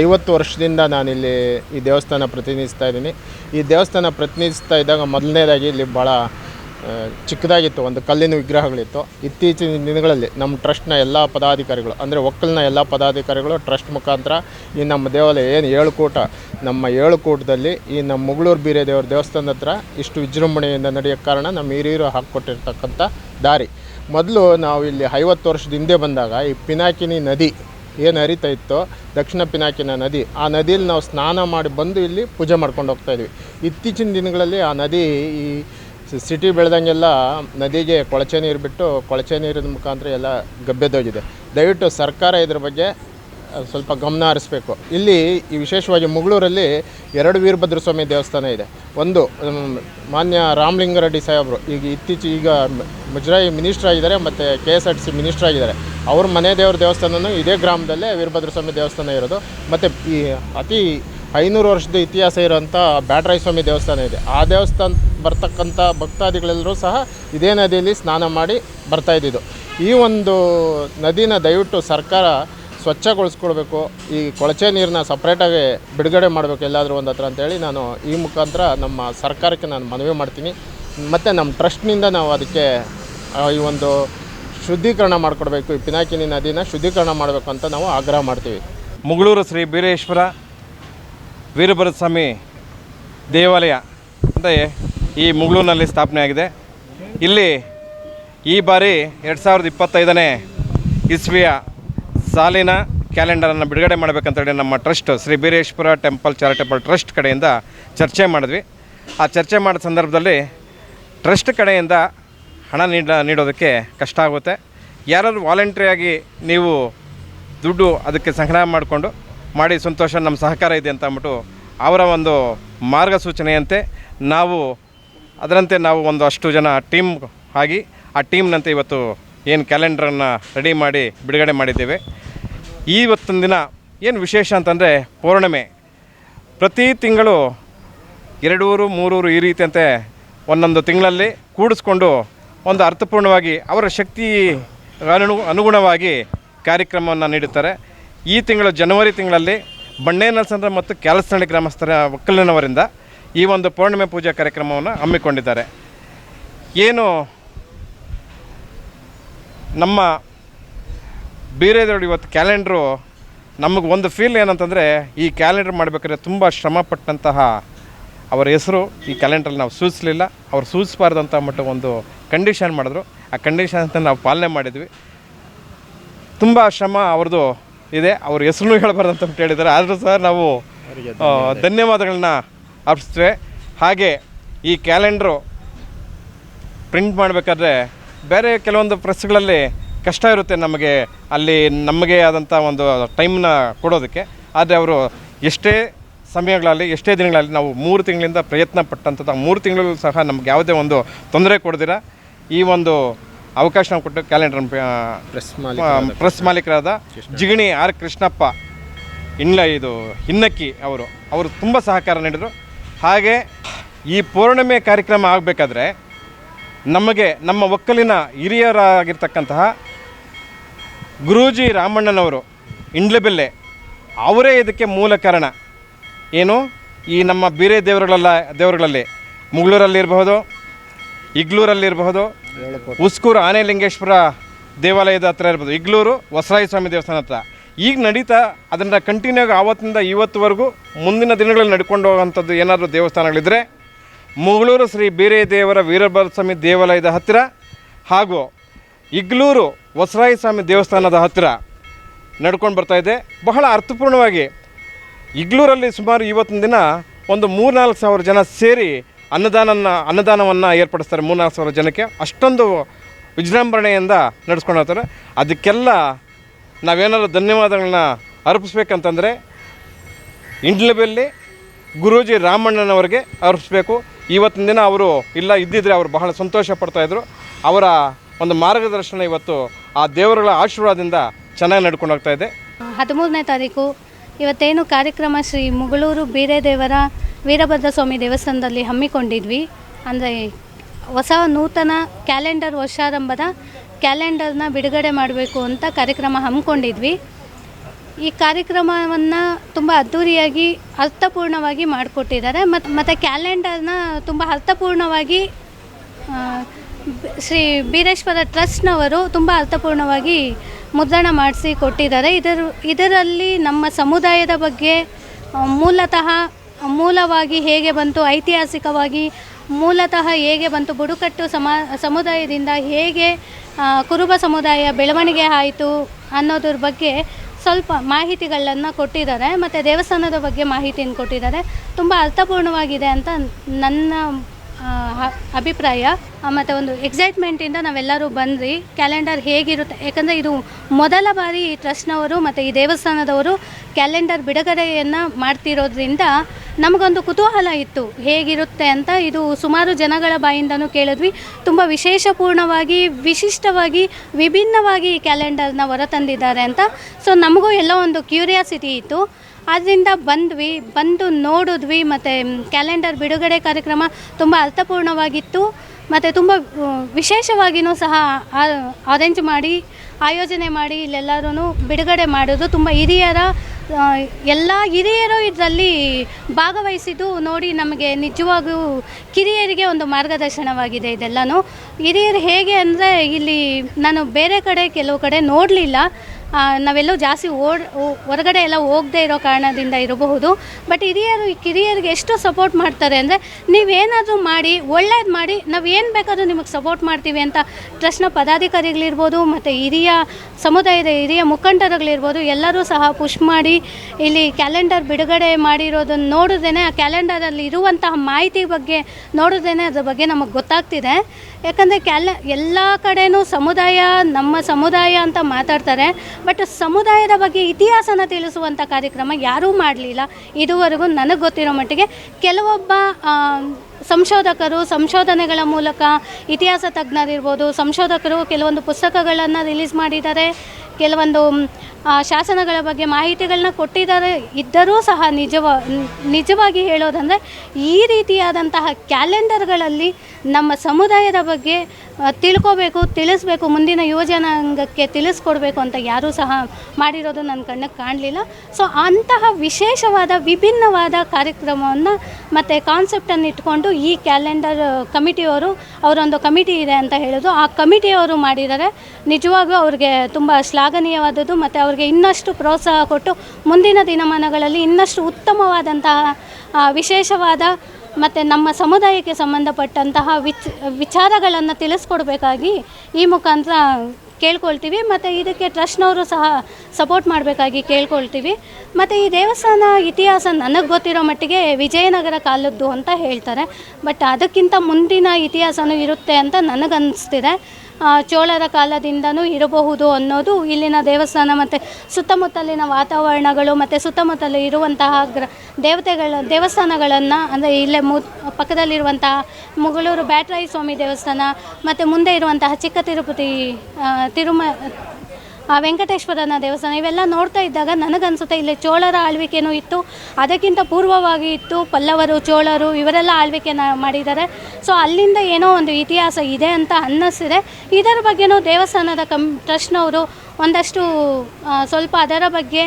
ಐವತ್ತು ವರ್ಷದಿಂದ ನಾನಿಲ್ಲಿ ಈ ದೇವಸ್ಥಾನ ಪ್ರತಿನಿಧಿಸ್ತಾ ಇದ್ದೀನಿ. ಈ ದೇವಸ್ಥಾನ ಪ್ರತಿನಿಧಿಸ್ತಾ ಇದ್ದಾಗ ಮೊದಲನೇದಾಗಿ ಇಲ್ಲಿ ಭಾಳ ಚಿಕ್ಕದಾಗಿತ್ತು, ಒಂದು ಕಲ್ಲಿನ ವಿಗ್ರಹಗಳಿತ್ತು. ಇತ್ತೀಚಿನ ದಿನಗಳಲ್ಲಿ ನಮ್ಮ ಟ್ರಸ್ಟ್ನ ಎಲ್ಲ ಪದಾಧಿಕಾರಿಗಳು, ಅಂದರೆ ಒಕ್ಕಲಿನ ಎಲ್ಲ ಪದಾಧಿಕಾರಿಗಳು, ಟ್ರಸ್ಟ್ ಮುಖಾಂತರ ಈ ನಮ್ಮ ದೇವಾಲಯ ಏನು ಏಳುಕೂಟ ನಮ್ಮ ಏಳುಕೂಟದಲ್ಲಿ ಈ ನಮ್ಮ ಮುಗಳೂರು ಬೀರೇದೇವ್ರ ದೇವಸ್ಥಾನದ ಹತ್ರ ಇಷ್ಟು ವಿಜೃಂಭಣೆಯಿಂದ ನಡೆಯೋ ಕಾರಣ ನಮ್ಮ ಹಿರಿಯರು ಹಾಕ್ಕೊಟ್ಟಿರ್ತಕ್ಕಂಥ ದಾರಿ. ಮೊದಲು ನಾವು ಇಲ್ಲಿ ಐವತ್ತು ವರ್ಷದ ಹಿಂದೆ ಬಂದಾಗ ಈ ಪಿನಾಕಿನಿ ನದಿ ಏನು ಹರಿತಾ ಇತ್ತೋ, ದಕ್ಷಿಣ ಪಿನಾಕಿನ ನದಿ, ಆ ನದಿಯಲ್ಲಿ ನಾವು ಸ್ನಾನ ಮಾಡಿ ಬಂದು ಇಲ್ಲಿ ಪೂಜೆ ಮಾಡ್ಕೊಂಡು ಹೋಗ್ತಾ ಇದ್ವಿ. ಇತ್ತೀಚಿನ ದಿನಗಳಲ್ಲಿ ಆ ನದಿ ಈ ಸಿಟಿ ಬೆಳೆದಂಗೆಲ್ಲ ನದಿಗೆ ಕೊಳಚೆ ನೀರು ಬಿಟ್ಟು ಕೊಳಚೆ ನೀರಿನ ಮುಖಾಂತರ ಎಲ್ಲ ಗಬ್ಬೆದೋಗಿದೆ ದಯವಿಟ್ಟು ಸರ್ಕಾರ ಇದ್ರ ಬಗ್ಗೆ ಸ್ವಲ್ಪ ಗಮನ ಹರಿಸ್ಬೇಕು. ಇಲ್ಲಿ ಈ ವಿಶೇಷವಾಗಿ ಮುಗಳೂರಲ್ಲಿ ಎರಡು ವೀರಭದ್ರ ಸ್ವಾಮಿ ದೇವಸ್ಥಾನ ಇದೆ. ಒಂದು ಮಾನ್ಯ ರಾಮಲಿಂಗಾರೆಡ್ಡಿ ಸಾಹೇಬರು ಈಗ ಇತ್ತೀಚೆಗೆ ಈಗ ಮುಜರಾಯಿ ಮಿನಿಸ್ಟರ್ ಆಗಿದ್ದಾರೆ ಮತ್ತು K S R T C minister ಆಗಿದ್ದಾರೆ. ಅವ್ರ ಮನೆ ದೇವ್ರ ದೇವಸ್ಥಾನನೂ ಇದೇ ಗ್ರಾಮದಲ್ಲೇ ವೀರಭದ್ರ ಸ್ವಾಮಿ ದೇವಸ್ಥಾನ ಇರೋದು. ಮತ್ತು ಈ ಅತಿ ಐನೂರು ವರ್ಷದ ಇತಿಹಾಸ ಇರೋಂಥ ಬ್ಯಾಟ್ರಾಯ ಸ್ವಾಮಿ ದೇವಸ್ಥಾನ ಇದೆ. ಆ ದೇವಸ್ಥಾನ ಬರ್ತಕ್ಕಂಥ ಭಕ್ತಾದಿಗಳೆಲ್ಲರೂ ಸಹ ಇದೇ ನದಿಯಲ್ಲಿ ಸ್ನಾನ ಮಾಡಿ ಬರ್ತಾ ಇದ್ದಿದ್ದು. ಈ ಒಂದು ನದಿನ ದಯವಿಟ್ಟು ಸರ್ಕಾರ ಸ್ವಚ್ಛಗೊಳಿಸ್ಕೊಡ್ಬೇಕು, ಈ ಕೊಳಚೆ ನೀರನ್ನ ಸಪ್ರೇಟಾಗಿ ಬಿಡುಗಡೆ ಮಾಡಬೇಕು ಎಲ್ಲಾದರೂ ಒಂದು ಹತ್ರ ಅಂತೇಳಿ ನಾನು ಈ ಮುಖಾಂತರ ನಮ್ಮ ಸರ್ಕಾರಕ್ಕೆ ನಾನು ಮನವಿ ಮಾಡ್ತೀನಿ. ಮತ್ತು ನಮ್ಮ ಟ್ರಸ್ಟ್ನಿಂದ ನಾವು ಅದಕ್ಕೆ ಈ ಒಂದು ಶುದ್ಧೀಕರಣ ಮಾಡಿಕೊಡ್ಬೇಕು, ಈ ಪಿನಾಕಿನಿ ನದಿನ ಶುದ್ಧೀಕರಣ ಮಾಡಬೇಕು ಅಂತ ನಾವು ಆಗ್ರಹ ಮಾಡ್ತೀವಿ. ಮುಗಳೂರು ಶ್ರೀ ಬೀರೇಶ್ವರ ವೀರಭದ್ರಸ್ವಾಮಿ ದೇವಾಲಯ ಅಂತ ಈ ಮುಗಳೂರಿನಲ್ಲಿ ಸ್ಥಾಪನೆ ಆಗಿದೆ. ಇಲ್ಲಿ ಈ ಬಾರಿ ಎರಡು ಸಾವಿರದ ಇಪ್ಪತ್ತೈದನೇ ಇಸ್ವಿಯ ಸಾಲಿನ ಕ್ಯಾಲೆಂಡರನ್ನು ಬಿಡುಗಡೆ ಮಾಡಬೇಕಂತೇಳಿ ನಮ್ಮ trust Shri Beereshwara temple charitable trust ಕಡೆಯಿಂದ ಚರ್ಚೆ ಮಾಡಿದ್ವಿ. ಆ ಚರ್ಚೆ ಮಾಡಿದ ಸಂದರ್ಭದಲ್ಲಿ ಟ್ರಸ್ಟ್ ಕಡೆಯಿಂದ ಹಣ ನೀಡ, ನೀಡೋದಕ್ಕೆ ಕಷ್ಟ ಆಗುತ್ತೆ. ಯಾರಾದರೂ ವಾಲಂಟ್ರಿಯಾಗಿ ನೀವು ದುಡ್ಡು ಅದಕ್ಕೆ ಸಂಗ್ರಹ ಮಾಡಿಕೊಂಡು ಮಾಡಿ ಸಂತೋಷ ನಮ್ಮ ಸಹಕಾರ ಇದೆ ಅಂತ ಅಂದ್ಬಿಟ್ಟು ಅವರ ಒಂದು ಮಾರ್ಗಸೂಚನೆಯಂತೆ ನಾವು ಅದರಂತೆ ನಾವು ಒಂದು ಅಷ್ಟು ಜನ ಟೀಮ್ ಆಗಿ ಆ ಟೀಮ್ನಂತೆ ಇವತ್ತು ಏನು ಕ್ಯಾಲೆಂಡ್ರನ್ನು ರೆಡಿ ಮಾಡಿ ಬಿಡುಗಡೆ ಮಾಡಿದ್ದೇವೆ. ಇವತ್ತಿನ ದಿನ ಏನು ವಿಶೇಷ ಅಂತಂದರೆ ಪೌರ್ಣಿಮೆ. ಪ್ರತಿ ತಿಂಗಳು ಎರಡೂರು, ಮೂರೂರು ಈ ರೀತಿಯಂತೆ ಒಂದೊಂದು ತಿಂಗಳಲ್ಲಿ ಕೂಡಿಸ್ಕೊಂಡು ಒಂದು ಅರ್ಥಪೂರ್ಣವಾಗಿ ಅವರ ಶಕ್ತಿ ಅನು ಅನುಗುಣವಾಗಿ ಕಾರ್ಯಕ್ರಮವನ್ನು ನೀಡುತ್ತಾರೆ. ಈ ತಿಂಗಳು ಜನವರಿ ತಿಂಗಳಲ್ಲಿ ಬಣ್ಣೇನಲ್ಸಂದ್ರ ಮತ್ತು ಕ್ಯಾಲಸನಳ್ಳಿ ಗ್ರಾಮಸ್ಥರ ಒಕ್ಕಲಿನವರಿಂದ ಈ ಒಂದು ಪೌರ್ಣಿಮೆ ಪೂಜಾ ಕಾರ್ಯಕ್ರಮವನ್ನು ಹಮ್ಮಿಕೊಂಡಿದ್ದಾರೆ. ಏನು ನಮ್ಮ ಬೇರೆದವರು ಇವತ್ತು ಕ್ಯಾಲೆಂಡ್ರು ನಮಗೆ ಒಂದು ಫೀಲ್ ಏನಂತಂದರೆ ಈ ಕ್ಯಾಲೆಂಡರ್ ಮಾಡಬೇಕಾದ್ರೆ ತುಂಬ ಶ್ರಮಪಟ್ಟಂತಹ ಅವರ ಹೆಸರು ಈ ಕ್ಯಾಲೆಂಡ್ರಲ್ಲಿ ನಾವು ಸೂಚಿಸಲಿಲ್ಲ. ಅವ್ರು ಸೂಚಿಸಬಾರ್ದಂತ ಮಟ್ಟ ಒಂದು ಕಂಡೀಷನ್ ಮಾಡಿದ್ರು. ಆ ಕಂಡೀಷನ್ ಅಂತ ನಾವು ಪಾಲನೆ ಮಾಡಿದ್ವಿ. ತುಂಬ ಶ್ರಮ ಅವ್ರದ್ದು ಇದೆ. ಅವ್ರ ಹೆಸರು ಹೇಳಬಾರ್ದು ಅಂತ ಹೇಳಿದ್ದಾರೆ. ಆದರೂ ಸಹ ನಾವು ಧನ್ಯವಾದಗಳನ್ನ ಅರ್ಪಿಸ್ತೇವೆ. ಹಾಗೆ ಈ ಕ್ಯಾಲೆಂಡ್ರು ಪ್ರಿಂಟ್ ಮಾಡಬೇಕಾದ್ರೆ ಬೇರೆ ಕೆಲವೊಂದು ಪ್ರೆಸ್ಗಳಲ್ಲಿ ಕಷ್ಟ ಇರುತ್ತೆ ನಮಗೆ ಅಲ್ಲಿ ನಮಗೆ ಆದಂಥ ಒಂದು ಟೈಮ್ನ ಕೊಡೋದಕ್ಕೆ. ಆದರೆ ಅವರು ಎಷ್ಟೇ ಸಮಯಗಳಲ್ಲಿ ಎಷ್ಟೇ ದಿನಗಳಲ್ಲಿ ನಾವು ಮೂರು ತಿಂಗಳಿಂದ ಪ್ರಯತ್ನ ಪಟ್ಟಂಥದ್ದು ಆ ಮೂರು ತಿಂಗಳಲ್ಲೂ ಸಹ ನಮ್ಗೆ ಯಾವುದೇ ಒಂದು ತೊಂದರೆ ಕೊಡ್ದಿರ ಈ ಒಂದು ಅವಕಾಶ ಕೊಟ್ಟು ಕ್ಯಾಲೆಂಡರ್ ಪ್ರೆಸ್ ಪ್ರೆಸ್ ಮಾಲೀಕರಾದ ಜಿಗಣಿ ಆರ್ ಕೃಷ್ಣಪ್ಪ ಇನ್ನ ಇದು ಹಿನ್ನಕ್ಕಿ ಅವರು ಅವರು ತುಂಬ ಸಹಕಾರ ನೀಡಿದರು. ಹಾಗೆ ಈ ಪೌರ್ಣಿಮೆ ಕಾರ್ಯಕ್ರಮ ಆಗಬೇಕಾದ್ರೆ ನಮಗೆ ನಮ್ಮ ಒಕ್ಕಲಿನ ಹಿರಿಯರಾಗಿರ್ತಕ್ಕಂತಹ ಗುರೂಜಿ ರಾಮಣ್ಣನವರು ಇಂಡ್ಲೆಬೆಲ್ಲೆ ಅವರೇ ಇದಕ್ಕೆ ಮೂಲ ಕಾರಣ. ಏನು? ಈ ನಮ್ಮ ಬೇರೆ ದೇವರುಗಳೆಲ್ಲ, ದೇವರುಗಳಲ್ಲಿ ಮುಗಳೂರಲ್ಲಿರಬಹುದು ಇಗ್ಲೂರಲ್ಲಿರಬಹುದು ಉಸ್ಕೂರು ಆನೆಲಿಂಗೇಶ್ವರ ದೇವಾಲಯದ ಹತ್ರ ಇರ್ಬೋದು ಇಗ್ಲೂರು ಹೊಸರಾಯ ಸ್ವಾಮಿ ದೇವಸ್ಥಾನ ಹತ್ರ. ಈಗ ನಡೀತಾ ಅದನ್ನು ಕಂಟಿನ್ಯೂ ಆಗಿ ಆವತ್ತಿಂದ ಇವತ್ತುವರೆಗೂ ಮುಂದಿನ ದಿನಗಳಲ್ಲಿ ನಡ್ಕೊಂಡು ಹೋಗುವಂಥದ್ದು ಏನಾದರೂ ದೇವಸ್ಥಾನಗಳಿದ್ದರೆ ಮುಗಳೂರು ಶ್ರೀ ಬೀರೇದೇವರ ವೀರಭದ್ರ ಸ್ವಾಮಿ ದೇವಾಲಯದ ಹತ್ತಿರ ಹಾಗೂ ಇಗ್ಲೂರು ಹೊಸರಾಯಿ ಸ್ವಾಮಿ ದೇವಸ್ಥಾನದ ಹತ್ತಿರ ನಡ್ಕೊಂಡು ಬರ್ತಾ ಇದೆ. ಬಹಳ ಅರ್ಥಪೂರ್ಣವಾಗಿ ಇಗ್ಲೂರಲ್ಲಿ ಸುಮಾರು ಇವತ್ತಿನ ದಿನ ಒಂದು ಮೂರ್ನಾಲ್ಕು ಸಾವಿರ ಜನ ಸೇರಿ ಅನ್ನದಾನ ಅನ್ನದಾನವನ್ನು ಏರ್ಪಡಿಸ್ತಾರೆ ಮೂರ್ನಾಲ್ಕು ಸಾವಿರ ಜನಕ್ಕೆ. ಅಷ್ಟೊಂದು ವಿಜೃಂಭಣೆಯಿಂದ ನಡೆಸ್ಕೊಂಡು ಹೋಗ್ತಾರೆ. ಅದಕ್ಕೆಲ್ಲ ನಾವೇನಾದ್ರು ಧನ್ಯವಾದಗಳನ್ನ ಅರ್ಪಿಸ್ಬೇಕಂತಂದರೆ, ಇಂಡ್ಲಬೆಲ್ಲಿ ಗುರೂಜಿ ರಾಮಣ್ಣನವರಿಗೆ ಅರ್ಪಿಸ್ಬೇಕು. ಇವತ್ತಿನ ದಿನ ಅವರು ಇಲ್ಲ, ಇದ್ದಿದ್ರೆ ಅವರು ಬಹಳ ಸಂತೋಷ ಪಡ್ತಾಯಿದ್ರು ಅವರ ಒಂದು ಮಾರ್ಗದರ್ಶನ ಇವತ್ತು ಆ ದೇವರುಗಳ ಆಶೀರ್ವಾದದಿಂದ ಚೆನ್ನಾಗಿ ನಡ್ಕೊಂಡು ಹೋಗ್ತಾ ಇದೆ. ಹದಿಮೂರನೇ ತಾರೀಕು, ಇವತ್ತೇನು ಕಾರ್ಯಕ್ರಮ ಶ್ರೀ ಮುಗಳೂರು ಬೀರೇದೇವರ ವೀರಭದ್ರ ಸ್ವಾಮಿ ದೇವಸ್ಥಾನದಲ್ಲಿ ಹಮ್ಮಿಕೊಂಡಿದ್ವಿ. ಅಂದರೆ ಹೊಸ ನೂತನ ಕ್ಯಾಲೆಂಡರ್ ವರ್ಷಾರಂಭದ ಕ್ಯಾಲೆಂಡರ್ನ ಬಿಡುಗಡೆ ಮಾಡಬೇಕು ಅಂತ ಕಾರ್ಯಕ್ರಮ ಹಮ್ಮಿಕೊಂಡಿದ್ವಿ. ಈ ಕಾರ್ಯಕ್ರಮವನ್ನು ತುಂಬ ಅದ್ಧೂರಿಯಾಗಿ ಅರ್ಥಪೂರ್ಣವಾಗಿ ಮಾಡಿಕೊಟ್ಟಿದ್ದಾರೆ. ಮತ್ತು ಮತ್ತು ಕ್ಯಾಲೆಂಡರ್ನ ತುಂಬ ಅರ್ಥಪೂರ್ಣವಾಗಿ ಶ್ರೀ ಬೀರೇಶ್ವರ ಟ್ರಸ್ಟ್ನವರು ತುಂಬ ಅರ್ಥಪೂರ್ಣವಾಗಿ ಮುದ್ರಣ ಮಾಡಿಸಿ ಕೊಟ್ಟಿದ್ದಾರೆ. ಇದರ, ಇದರಲ್ಲಿ ನಮ್ಮ ಸಮುದಾಯದ ಬಗ್ಗೆ ಮೂಲತಃ ಮೂಲವಾಗಿ ಹೇಗೆ ಬಂತು, ಐತಿಹಾಸಿಕವಾಗಿ ಮೂಲತಃ ಹೇಗೆ ಬಂತು, ಬುಡಕಟ್ಟು ಸಮಾ, ಸಮುದಾಯದಿಂದ ಹೇಗೆ ಕುರುಬ ಸಮುದಾಯ ಬೆಳವಣಿಗೆ ಆಯಿತು ಅನ್ನೋದ್ರ ಬಗ್ಗೆ ಸ್ವಲ್ಪ ಮಾಹಿತಿಗಳನ್ನು ಕೊಟ್ಟಿದ್ದಾರೆ, ಮತ್ತು ದೇವಸ್ಥಾನದ ಬಗ್ಗೆ ಮಾಹಿತಿಯನ್ನು ಕೊಟ್ಟಿದ್ದಾರೆ. ತುಂಬ ಅರ್ಥಪೂರ್ಣವಾಗಿದೆ ಅಂತ ನನ್ನ ಅಭಿಪ್ರಾಯ. ಮತ್ತು ಒಂದು ಎಕ್ಸೈಟ್ಮೆಂಟಿಂದ ನಾವೆಲ್ಲರೂ ಬಂದ್ರಿ ಕ್ಯಾಲೆಂಡರ್ ಹೇಗಿರುತ್ತೆ? ಯಾಕಂದರೆ ಇದು ಮೊದಲ ಬಾರಿ ಈ ಟ್ರಸ್ಟ್ನವರು ಮತ್ತು ಈ ದೇವಸ್ಥಾನದವರು ಕ್ಯಾಲೆಂಡರ್ ಬಿಡುಗಡೆಯನ್ನು ಮಾಡ್ತಿರೋದ್ರಿಂದ ನಮಗೊಂದು ಕುತೂಹಲ ಇತ್ತು, ಹೇಗಿರುತ್ತೆ ಅಂತ ಇದು ಸುಮಾರು ಜನಗಳ ಬಾಯಿಂದನೂ ಕೇಳಿದ್ವಿ. ತುಂಬ ವಿಶೇಷಪೂರ್ಣವಾಗಿ, ವಿಶಿಷ್ಟವಾಗಿ, ವಿಭಿನ್ನವಾಗಿ ಈ ಕ್ಯಾಲೆಂಡರ್ನ ಹೊರತಂದಿದ್ದಾರೆ ಅಂತ. ಸೊ ನಮಗೂ ಎಲ್ಲ ಒಂದು ಕ್ಯೂರಿಯಾಸಿಟಿ ಇತ್ತು. ಆದ್ದರಿಂದ ಬಂದ್ವಿ, ಬಂದು ನೋಡಿದ್ವಿ, ಮತ್ತು ಕ್ಯಾಲೆಂಡರ್ ಬಿಡುಗಡೆ ಕಾರ್ಯಕ್ರಮ ತುಂಬ ಅರ್ಥಪೂರ್ಣವಾಗಿತ್ತು. ಮತ್ತು ತುಂಬ ವಿಶೇಷವಾಗಿಯೂ ಸಹ ಅರೇಂಜ್ ಮಾಡಿ, ಆಯೋಜನೆ ಮಾಡಿ ಇಲ್ಲೆಲ್ಲರೂ ಬಿಡುಗಡೆ ಮಾಡೋದು ತುಂಬ ಹಿರಿಯರ ಎಲ್ಲ ಹಿರಿಯರು ಇದರಲ್ಲಿ ಭಾಗವಹಿಸಿದ್ದು ನೋಡಿ ನಮಗೆ ನಿಜವಾಗೂ ಕಿರಿಯರಿಗೆ ಒಂದು ಮಾರ್ಗದರ್ಶನವಾಗಿದೆ ಇದೆಲ್ಲನೂ. ಹಿರಿಯರು ಹೇಗೆ ಅಂದರೆ ಇಲ್ಲಿ ನಾನು ಬೇರೆ ಕಡೆ ಕೆಲವು ಕಡೆ ನೋಡಲಿಲ್ಲ. ನಾವೆಲ್ಲೂ ಜಾಸ್ತಿ ಓಡ್ ಹೊರಗಡೆ ಎಲ್ಲ ಹೋಗದೆ ಇರೋ ಕಾರಣದಿಂದ ಇರಬಹುದು. ಬಟ್ ಹಿರಿಯರು ಕಿರಿಯರಿಗೆ ಎಷ್ಟು ಸಪೋರ್ಟ್ ಮಾಡ್ತಾರೆ ಅಂದರೆ ನೀವೇನಾದರೂ ಮಾಡಿ, ಒಳ್ಳೇದು ಮಾಡಿ, ನಾವು ಏನು ಬೇಕಾದರೂ ನಿಮಗೆ ಸಪೋರ್ಟ್ ಮಾಡ್ತೀವಿ ಅಂತ ಟ್ರಸ್ಟ್ನ ಪದಾಧಿಕಾರಿಗಳಿರ್ಬೋದು, ಮತ್ತು ಹಿರಿಯ ಸಮುದಾಯದ ಹಿರಿಯ ಮುಖಂಡರುಗಳಿರ್ಬೋದು, ಎಲ್ಲರೂ ಸಹ ಪುಷ್ ಮಾಡಿ, ಇಲ್ಲಿ ಕ್ಯಾಲೆಂಡರ್ ಬಿಡುಗಡೆ ಮಾಡಿರೋದನ್ನು ನೋಡಿದ್ರೇ ಆ ಕ್ಯಾಲೆಂಡರಲ್ಲಿ ಇರುವಂತಹ ಮಾಹಿತಿ ಬಗ್ಗೆ ನೋಡಿದ್ರೇ ಅದ್ರ ಬಗ್ಗೆ ನಮಗೆ ಗೊತ್ತಾಗ್ತಿದೆ. ಯಾಕಂದರೆ ಕ್ಯಾಲೆ ಎಲ್ಲ ಕಡೆಯೂ ಸಮುದಾಯ ನಮ್ಮ ಸಮುದಾಯ ಅಂತ ಮಾತಾಡ್ತಾರೆ. ಬಟ್ ಸಮುದಾಯದ ಬಗ್ಗೆ ಇತಿಹಾಸನ ತಿಳಿಸುವಂಥ ಕಾರ್ಯಕ್ರಮ ಯಾರೂ ಮಾಡಲಿಲ್ಲ. ಇದುವರೆಗೂ ನನಗೆ ಗೊತ್ತಿರೋ ಮಟ್ಟಿಗೆ ಕೆಲವೊಬ್ಬ ಸಂಶೋಧಕರು ಸಂಶೋಧನೆಗಳ ಮೂಲಕ ಇತಿಹಾಸ ತಜ್ಞರಿರ್ಬೋದು, ಸಂಶೋಧಕರು ಕೆಲವೊಂದು ಪುಸ್ತಕಗಳನ್ನು ರಿಲೀಸ್ ಮಾಡಿದ್ದಾರೆ, ಕೆಲವೊಂದು ಶಾಸನಗಳ ಬಗ್ಗೆ ಮಾಹಿತಿಗಳನ್ನ ಕೊಟ್ಟಿದ್ದಾರೆ, ಇದ್ದರೂ ಸಹ ನಿಜವ, ನಿಜವಾಗಿ ಹೇಳೋದಂದರೆ ಈ ರೀತಿಯಾದಂತಹ ಕ್ಯಾಲೆಂಡರ್ಗಳಲ್ಲಿ ನಮ್ಮ ಸಮುದಾಯದ ಬಗ್ಗೆ ತಿಳ್ಕೋಬೇಕು, ತಿಳಿಸ್ಬೇಕು, ಮುಂದಿನ ಯುವಜನಾಂಗಕ್ಕೆ ತಿಳಿಸ್ಕೊಡ್ಬೇಕು ಅಂತ ಯಾರೂ ಸಹ ಮಾಡಿರೋದು ನನ್ನ ಕಣ್ಣಿಗೆ ಕಾಣಲಿಲ್ಲ. ಸೊ ಅಂತಹ ವಿಶೇಷವಾದ, ವಿಭಿನ್ನವಾದ ಕಾರ್ಯಕ್ರಮವನ್ನು ಮತ್ತು ಕಾನ್ಸೆಪ್ಟನ್ನು ಇಟ್ಕೊಂಡು ಈ ಕ್ಯಾಲೆಂಡರ್ ಕಮಿಟಿಯವರು, ಅವರೊಂದು ಕಮಿಟಿ ಇದೆ ಅಂತ ಹೇಳೋದು. ಆ ಕಮಿಟಿಯವರು ಮಾಡಿದ್ದಾರೆ ನಿಜವಾಗೂ ಅವ್ರಿಗೆ ತುಂಬ ಶ್ಲಾಘನೀಯವಾದದ್ದು, ಮತ್ತು ಅವ್ರಿಗೆ ಇನ್ನಷ್ಟು ಪ್ರೋತ್ಸಾಹ ಕೊಟ್ಟು ಮುಂದಿನ ದಿನಮಾನಗಳಲ್ಲಿ ಇನ್ನಷ್ಟು ಉತ್ತಮವಾದಂತಹ ವಿಶೇಷವಾದ ಮತ್ತು ನಮ್ಮ ಸಮುದಾಯಕ್ಕೆ ಸಂಬಂಧಪಟ್ಟಂತಹ ವಿಚ್, ವಿಚಾರಗಳನ್ನು ತಿಳಿಸ್ಕೊಡ್ಬೇಕಾಗಿ ಈ ಮುಖಾಂತರ ಕೇಳ್ಕೊಳ್ತೀವಿ. ಮತ್ತು ಇದಕ್ಕೆ ಟ್ರಸ್ಟ್ನವರು ಸಹ ಸಪೋರ್ಟ್ ಮಾಡಬೇಕಾಗಿ ಕೇಳ್ಕೊಳ್ತೀವಿ. ಮತ್ತು ಈ ದೇವಸ್ಥಾನ ಇತಿಹಾಸ ನನಗೆ ಗೊತ್ತಿರೋ ಮಟ್ಟಿಗೆ ವಿಜಯನಗರ ಕಾಲದ್ದು ಅಂತ ಹೇಳ್ತಾರೆ. ಬಟ್ ಅದಕ್ಕಿಂತ ಮುಂದಿನ ಇತಿಹಾಸನೂ ಇರುತ್ತೆ ಅಂತ ನನಗನ್ನಿಸ್ತಿದೆ. ಚೋಳರ ಕಾಲದಿಂದನೂ ಇರಬಹುದು ಅನ್ನೋದು ಇಲ್ಲಿನ ದೇವಸ್ಥಾನ ಮತ್ತು ಸುತ್ತಮುತ್ತಲಿನ ವಾತಾವರಣಗಳು ಮತ್ತು ಸುತ್ತಮುತ್ತಲು ಇರುವಂತಹ ಗ್ರ ದೇವತೆಗಳ ದೇವಸ್ಥಾನಗಳನ್ನು ಅಂದರೆ ಇಲ್ಲೇ ಮು ಪಕ್ಕದಲ್ಲಿರುವಂತಹ ಮುಗಳೂರು ಬ್ಯಾಟ್ರಾಯಿ ಸ್ವಾಮಿ ದೇವಸ್ಥಾನ ಮತ್ತು ಮುಂದೆ ಇರುವಂತಹ ಚಿಕ್ಕ ತಿರುಪತಿ ತಿರುಮ ವೆಂಕಟೇಶ್ವರನ ದೇವಸ್ಥಾನ ಇವೆಲ್ಲ ನೋಡ್ತಾ ಇದ್ದಾಗ ನನಗನ್ಸುತ್ತೆ, ಇಲ್ಲಿ ಚೋಳರ ಆಳ್ವಿಕೆನೂ ಇತ್ತು, ಅದಕ್ಕಿಂತ ಪೂರ್ವವಾಗಿ ಇತ್ತು, ಪಲ್ಲವರು, ಚೋಳರು, ಇವರೆಲ್ಲ ಆಳ್ವಿಕೆನ ಮಾಡಿದ್ದಾರೆ. ಸೊ ಅಲ್ಲಿಂದ ಏನೋ ಒಂದು ಇತಿಹಾಸ ಇದೆ ಅಂತ ಅನ್ನಿಸಿದೆ. ಇದರ ಬಗ್ಗೆನೂ ದೇವಸ್ಥಾನದ ಕಮ್ ಟ್ರಸ್ಟ್ನವರು ಒಂದಷ್ಟು ಸ್ವಲ್ಪ ಅದರ ಬಗ್ಗೆ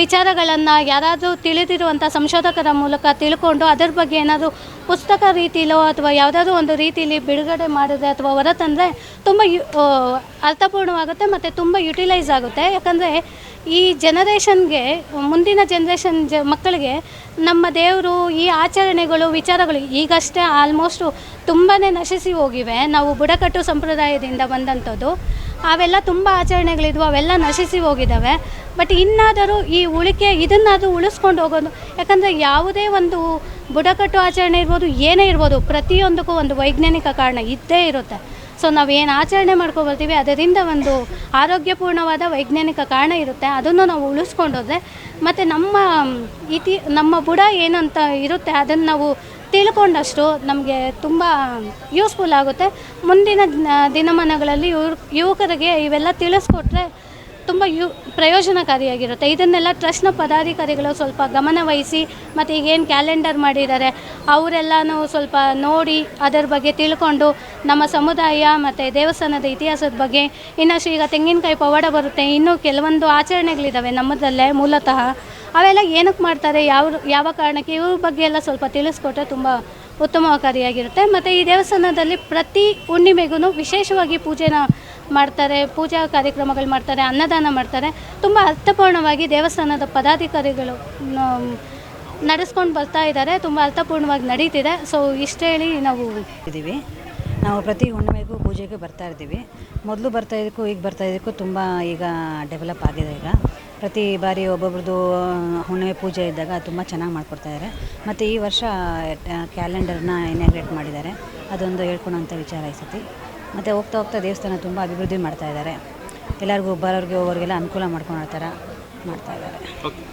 ವಿಚಾರಗಳನ್ನು ಯಾರಾದರೂ ತಿಳಿದಿರುವಂಥ ಸಂಶೋಧಕರ ಮೂಲಕ ತಿಳ್ಕೊಂಡು ಅದರ ಬಗ್ಗೆ ಏನಾದರೂ ಪುಸ್ತಕ ರೀತಿಲೋ ಅಥವಾ ಯಾವುದಾದ್ರೂ ಒಂದು ರೀತಿಲಿ ಬಿಡುಗಡೆ ಮಾಡಿದ್ರೆ ಅಥವಾ ಹೊರತಂದರೆ ತುಂಬ ಯು ಅರ್ಥಪೂರ್ಣವಾಗುತ್ತೆ ಮತ್ತು ತುಂಬ ಯುಟಿಲೈಸ್ ಆಗುತ್ತೆ. ಯಾಕಂದರೆ ಈ ಜನರೇಷನ್ಗೆ ಮುಂದಿನ ಜನ್ರೇಷನ್ ಜ, ಮಕ್ಕಳಿಗೆ ನಮ್ಮ ದೇವರು ಈ ಆಚರಣೆಗಳು, ವಿಚಾರಗಳು ಈಗಷ್ಟೇ ಆಲ್ಮೋಸ್ಟು ತುಂಬಾ ನಶಿಸಿ ಹೋಗಿವೆ. ನಾವು ಬುಡಕಟ್ಟು ಸಂಪ್ರದಾಯದಿಂದ ಬಂದಂಥದ್ದು. ಅವೆಲ್ಲ ತುಂಬ ಆಚರಣೆಗಳಿದ್ವು, ಅವೆಲ್ಲ ನಶಿಸಿ ಹೋಗಿದ್ದಾವೆ. ಬಟ್ ಇನ್ನಾದರೂ ಈ ಉಳಿಕೆ ಇದನ್ನಾದರೂ ಉಳಿಸ್ಕೊಂಡು ಹೋಗೋದು, ಯಾಕಂದರೆ ಯಾವುದೇ ಒಂದು ಬುಡಕಟ್ಟು ಆಚರಣೆ ಇರ್ಬೋದು, ಏನೇ ಇರ್ಬೋದು, ಪ್ರತಿಯೊಂದಕ್ಕೂ ಒಂದು ವೈಜ್ಞಾನಿಕ ಕಾರಣ ಇದ್ದೇ ಇರುತ್ತೆ. ಸೊ ನಾವು ಏನು ಆಚರಣೆ ಮಾಡ್ಕೋಬರ್ತೀವಿ ಅದರಿಂದ ಒಂದು ಆರೋಗ್ಯಪೂರ್ಣವಾದ ವೈಜ್ಞಾನಿಕ ಕಾರಣ ಇರುತ್ತೆ. ಅದನ್ನು ನಾವು ಉಳಿಸ್ಕೊಂಡೋದ್ರೆ ಮತ್ತು ನಮ್ಮ ಇತಿ, ನಮ್ಮ ಬುಡ ಏನಂತ ಇರುತ್ತೆ, ಅದನ್ನು ನಾವು ತಿಳ್ಕೊಂಡಷ್ಟು ನಮಗೆ ತುಂಬ ಯೂಸ್ಫುಲ್ ಆಗುತ್ತೆ. ಮುಂದಿನ ದಿನ- ದಿನಮಾನಗಳಲ್ಲಿ ಯುವಕರಿಗೆ ಇವೆಲ್ಲ ತಿಳಿಸ್ಕೊಟ್ರೆ ತುಂಬ ಯು, ಪ್ರಯೋಜನಕಾರಿಯಾಗಿರುತ್ತೆ. ಇದನ್ನೆಲ್ಲ ಟ್ರಸ್ಟ್ನ ಪದಾಧಿಕಾರಿಗಳು ಸ್ವಲ್ಪ ಗಮನವಹಿಸಿ ಮತ್ತು ಈಗೇನು ಕ್ಯಾಲೆಂಡರ್ ಮಾಡಿದ್ದಾರೆ, ಅವರೆಲ್ಲನೂ ಸ್ವಲ್ಪ ನೋಡಿ, ಅದರ ಬಗ್ಗೆ ತಿಳ್ಕೊಂಡು ನಮ್ಮ ಸಮುದಾಯ ಮತ್ತು ದೇವಸ್ಥಾನದ ಇತಿಹಾಸದ ಬಗ್ಗೆ ಇನ್ನಷ್ಟು ಈಗ ತೆಂಗಿನಕಾಯಿ ಪವಾಡ ಬರುತ್ತೆ. ಇನ್ನೂ ಕೆಲವೊಂದು ಆಚರಣೆಗಳಿದ್ದಾವೆ ನಮ್ಮದಲ್ಲೇ ಮೂಲತಃ. ಅವೆಲ್ಲ ಏನಕ್ಕೆ ಮಾಡ್ತಾರೆ, ಯಾವ ಯಾವ ಕಾರಣಕ್ಕೆ, ಇವ್ರ ಬಗ್ಗೆ ಎಲ್ಲ ಸ್ವಲ್ಪ ತಿಳಿಸ್ಕೊಟ್ರೆ ತುಂಬ ಉತ್ತಮಕಾರಿಯಾಗಿರುತ್ತೆ. ಮತ್ತು ಈ ದೇವಸ್ಥಾನದಲ್ಲಿ ಪ್ರತಿ ಹುಣ್ಣಿಮೆಗೂ ವಿಶೇಷವಾಗಿ ಪೂಜೆನ ಮಾಡ್ತಾರೆ, ಪೂಜಾ ಕಾರ್ಯಕ್ರಮಗಳು ಮಾಡ್ತಾರೆ, ಅನ್ನದಾನ ಮಾಡ್ತಾರೆ. ತುಂಬ ಅರ್ಥಪೂರ್ಣವಾಗಿ ದೇವಸ್ಥಾನದ ಪದಾಧಿಕಾರಿಗಳು ನಡೆಸ್ಕೊಂಡು ಬರ್ತಾ ಇದ್ದಾರೆ. ತುಂಬ ಅರ್ಥಪೂರ್ಣವಾಗಿ ನಡೀತಿದೆ. ಸೊ ಇಷ್ಟು ಹೇಳಿ ನಾವು ಇದ್ದೀವಿ. ನಾವು ಪ್ರತಿ ಹುಣ್ಣಿಮೆಗೂ ಪೂಜೆಗೆ ಬರ್ತಾ ಇರ್ತೀವಿ. ಮೊದಲು ಬರ್ತಾ ಇದಕ್ಕೂ ಈಗ ಬರ್ತಾ ಇದಕ್ಕೂ ತುಂಬ ಈಗ ಡೆವಲಪ್ ಆಗಿದೆ ಈಗ. ಪ್ರತಿ ಬಾರಿ ಒಬ್ಬೊಬ್ರದ್ದು ಹುಣ್ಣಿಮೆ ಪೂಜೆ ಇದ್ದಾಗ ತುಂಬ ಚೆನ್ನಾಗಿ ಮಾಡ್ಕೊಡ್ತಾ ಇದ್ದಾರೆ ಮತ್ತು ಈ ವರ್ಷ ಕ್ಯಾಲೆಂಡರ್ನ ಇನಾಗ್ರೇಟ್ ಮಾಡಿದ್ದಾರೆ. ಅದೊಂದು ಹೇಳ್ಕೊಳೋಂಥ ವಿಚಾರ ಈ ಸತಿ ಮತ್ತು ಹೋಗ್ತಾ ಹೋಗ್ತಾ ದೇವಸ್ಥಾನ ತುಂಬ ಅಭಿವೃದ್ಧಿ ಮಾಡ್ತಾ ಇದ್ದಾರೆ ಎಲ್ಲರಿಗೂ ಬರೋರಿಗೆ ಹೋಗೋರಿಗೆಲ್ಲ ಅನುಕೂಲ ಮಾಡ್ಕೊಂಡು ಮಾಡ್ತಾ ಇದ್ದಾರೆ